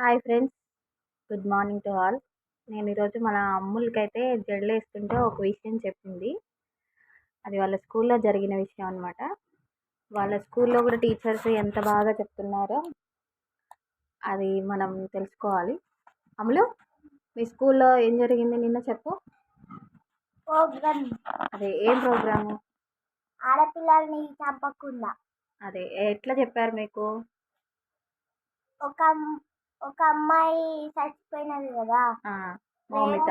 Hi friends good morning to all నేను ఈరోజు మన అమ్ములకైతే జడలు వేస్తుంటే ఒక విషయం చెప్పింది. అది వాళ్ళ స్కూల్లో జరిగిన విషయం అనమాట వాళ్ళ స్కూల్లో కూడా టీచర్స్ ఎంత బాగా చెప్తున్నారో అది మనం తెలుసుకోవాలి. అమ్ములు మీ స్కూల్లో ఏం జరిగింది నిన్న చెప్పు. ప్రోగ్రామ్ అదే ఏం ప్రోగ్రాము ఆడపిల్లల్ని చంపకుండా. అదే ఎట్లా చెప్పారు మీకు? ఒక ఒక అమ్మాయి చచ్చిపోయినది కదా. మౌమిత.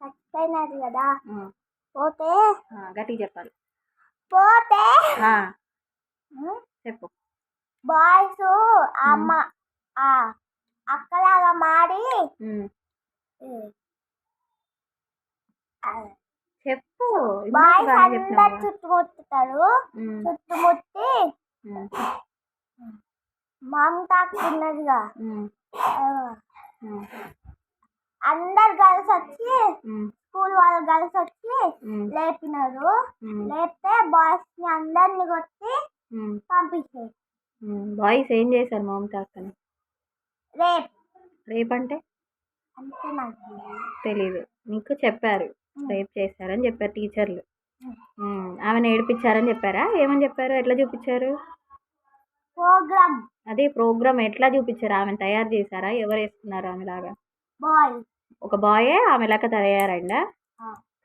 చచ్చిపోయినది కదా. పోతే ఆ, గట్టిగా చెప్పాలి. పోతే చెప్పు. బాయ్స్ అమ్మ ఆ అక్కలాగా మారి ఆ, చెప్పు. బాయ్స్ అందరు. చుట్టుముట్టుతారు. చుట్టుముట్టి ఉమ్, ఉమ్, అందరు కలిసి వచ్చి స్కూల్ వాళ్ళు కలిసి వచ్చి లేపినారు. లేపితే బాయ్స్ని అందరిని కొట్టి పంపించారు. బాయ్స్ ఏం చేశారు మమత అక్కని రేప్. రేపంటే? అంతే నాకు తెలియదు. తెలీదు. నీకు చెప్పారు. రేప్ చేశారని చెప్పారు టీచర్లు. ఆమెను ఏడిపించారని చెప్పారా? ఏమని చెప్పారు? ఎట్లా చూపించారు? ప్రోగ్రామ్. అదే ప్రోగ్రామ్ ఎట్లా చూపించారు? ఆమెను తయారు చేశారా? ఎవరు వేసుకున్నారు ఆమెలాగా? బాయ్. ఒక బాయే ఆమెలాగా తయారైందా?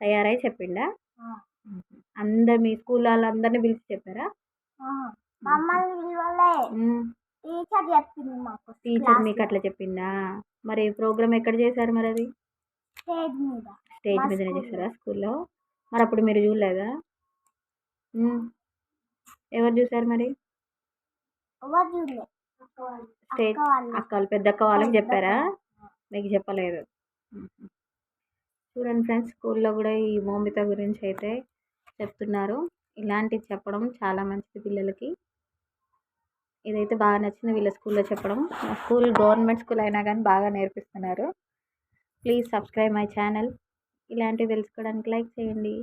తయారై చెప్పిండా అందరు మీ స్కూల్ వాళ్ళందరినీ పిలిచి చెప్పారా? మమ్మల్ని పిలవలే. ఉమ్, టీచర్ చెప్పింది మాకు టీచర్ మీకు అట్లా చెప్పిందా? మరి ప్రోగ్రామ్ ఎక్కడ చేశారు మరి అది? స్టేజ్ మీద. స్టేజ్ మీదనే. చేశారా స్కూల్లో? మరి అప్పుడు మీరు చూడలేదా. ఎవరు చూసారు మరి? స్టేజ్ అక్క వాళ్ళు అక్క వాళ్ళు పెద్ద అక్క వాళ్ళకి చెప్పారా. మీకు చెప్పలేదు. చూడండి ఫ్రెండ్స్ స్కూల్లో కూడా ఈ మోమిత గురించి అయితే చెప్తున్నారు. ఇలాంటివి చెప్పడం చాలా మంచిది పిల్లలకి. ఇదైతే బాగా నచ్చింది వీళ్ళ స్కూల్లో చెప్పడం. స్కూల్ గవర్నమెంట్ స్కూల్ అయినా కానీ బాగా నేర్పిస్తున్నారు. Please subscribe my channel. ఇలాంటివి తెలుసుకోవడానికి లైక్ చేయండి.